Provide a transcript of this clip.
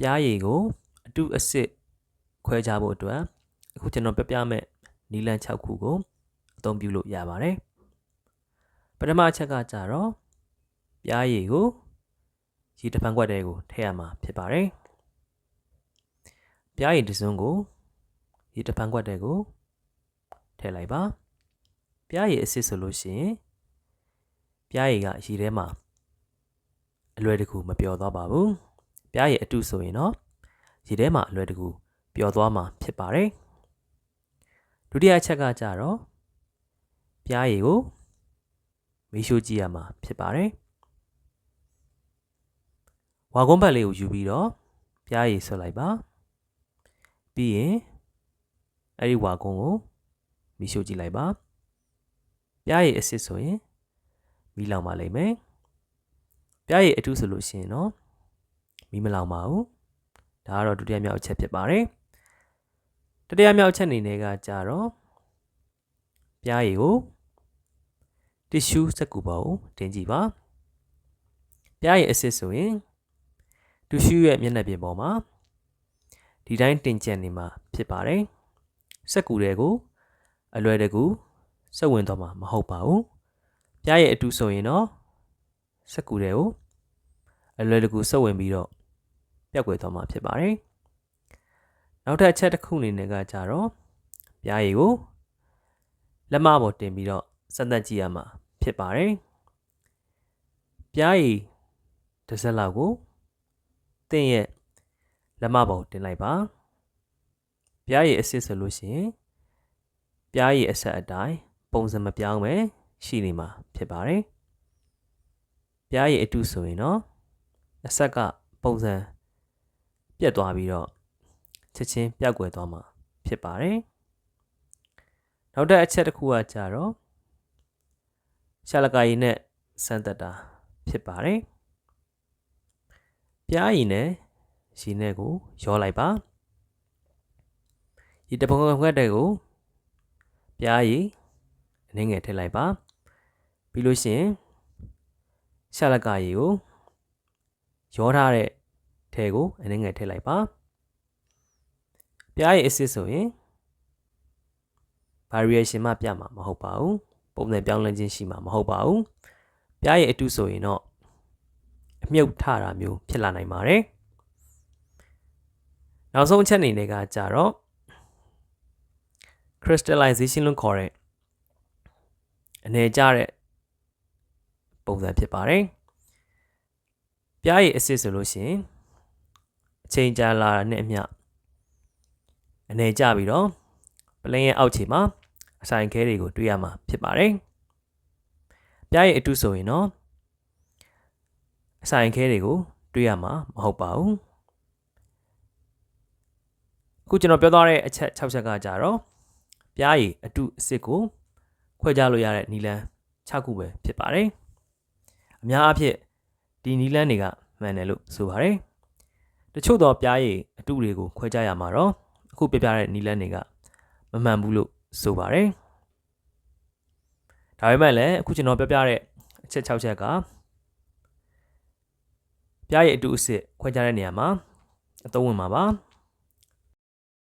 ပြားရည်ကိုအတုအစစ်ခွဲခြားဖို့အတွက်အခုကျွန်တော်ပြပြမဲ့နီလန်6ခုကိုအသုံးပြုလို့ရပါတယ်ပထမအချက်ကကြတော့ပြားရည်ကိုရေတပံခွက်တဲကိုထည့်ရမှာဖြစ်ပါတယ်ပြားရည်တစ်စုံကိုရေတပံခွက်တဲကိုထည့်လိုက်ပါပြားရည်အစစ်ဆိုလို့ရှိရင်ပြားရည်ကရေထဲမှာအလွယ်တကူမပျော်သွားပါဘူး ပြားရည်အတုဆိုရင်တော့ရေထဲမှာအလွယ်တကူပျော်သွားမှာဖြစ်ပါတယ်ဒုတိယအချက်ကကြတော့ပြားရည်ကိုမီးရှို့ကြည့်ရမှာဖြစ်ပါတယ်ဝါကုန်းပတ်လေးကိုယူပြီးတော့ပြားရည်ဆွတ်လိုက်ပါပြီးရင်အဲ့ဒီဝါကုန်းကိုမီးရှို့ကြည့်လိုက်ပါပြားရည်အစ်စ်ဆိုရင်မီးလောင်ပါလိမ့်မယ်ပြားရည်အထူးဆိုလို့ရှိရင်တော့ မီးမလောင်ပါဘူးဒါကတော့ဒုတိယမြောက်အချက်ဖြစ်ပါတယ်တတိယမြောက်အချက်အနေနဲ့ကကြတော့ပြားရည်ကိုတ िश ူးစက်ကူပေါ်ကိုတင်ကြည့်ပါပြားရည်အစ်စ်ဆိုရင်တ िश ူးရဲ့မျက်နှာပြင်ပေါ်မှာဒီတိုင်းတင်ကျက်နေမှာဖြစ်ပါတယ်စက်ကူတွေကိုအလွယ်တကူစက်ဝင်တော့မှာမဟုတ်ပါဘူးပြားရည်အတူဆိုရင်တော့စက်ကူတွေကိုအလွယ်တကူစက်ဝင်ပြီးတော့ ပြက်ကွယ်သွားမှာဖြစ်ပါတယ်နောက်ထပ်အချက်တစ်ခုအနေနဲ့ကကြတော့ပြားရည်ကိုလက်မပေါ်တင်ပြီးတော့စက်သက်ကြည့်ရမှာဖြစ်ပါတယ်ပြားရည်တစ်စက်လောက်ကိုတင့်ရဲ့လက်မပေါ်တင်လိုက်ပါပြားရည်အစစ်ဆိုလို့ရှိရင်ပြားရည်အဆက်အတိုင်းပုံစံမပြောင်းပဲရှိနေမှာဖြစ်ပါတယ်ပြားရည်အတုဆိုရင်တော့အဆက်ကပုံစံ ပြတ်သွားပြီးတော့ချက်ချင်းပြောက်ကွယ်သွားမှာဖြစ်ပါတယ်နောက်ထပ်အချက်တစ်ခုကကြတော့ရှာလကာရည်နဲ့စမ်းသက်တာဖြစ်ပါတယ်ပြားရည်နဲ့ရေနဲ့ကိုရောလိုက်ပါဒီတပုံခွက်တဲ့ကိုပြားရည်အနှင်းငယ်ထည့်လိုက်ပါပြီးလို့ရှိရင်ရှာလကာရည်ကိုရောထားတဲ့ ထဲကိုအနှင်းငယ်ထည့်လိုက်ပါပြားရည်အစစ်ဆိုရင် variation မှပြမှာမဟုတ်ပါဘူးပုံစံပြောင်းလဲခြင်းရှိမှာမဟုတ်ပါဘူးပြားရည်အတုဆိုရင်တော့အမြုပ်ထတာမျိုးဖြစ်လာနိုင်ပါတယ်နောက်ဆုံးအချက်အနေနဲ့ကကြတော့ crystallization လို့ခေါ်တဲ့အနေကျတဲ့ပုံစံဖြစ်ပါတယ်ပြားရည်အစစ်ဆိုလို့ရှိရင်အ ချိန်ကြာလာတာနဲ့အမျှအနေကျပြီးတော့ပလင်းရဲ့အောက်ခြေမှာအဆိုင်ခဲတွေကိုတွေ့ရမှာဖြစ်ပါတယ်ပြားရည်အတုဆိုရင်တော့အဆိုင်ခဲတွေကိုတွေ့ရမှာမဟုတ်ပါဘူးအခုကျွန်တော်ပြောသွားတဲ့အချက်6ချက်ကကြတော့ပြားရည်အတုအစစ်ကိုခွဲခြားလို့ရတဲ့နီလန်း6ခုပဲဖြစ်ပါတယ်အများအားဖြင့်ဒီနီလန်းတွေကမှန်တယ်လို့ဆိုပါတယ် တချို့တော့ပြားရည်အတုတွေကိုခွဲခြားရမှာတော့အခုပြပြတဲ့နီလန်းတွေကမမှန်ဘူးလို့ဆိုပါတယ်ဒါပေမဲ့လည်းအခုကျွန်တော်ပြပြတဲ့အချက်6ချက်ကပြားရည်အတုအစစ်ခွဲခြားတဲ့နေရာမှာအသုံးဝင်မှာပါ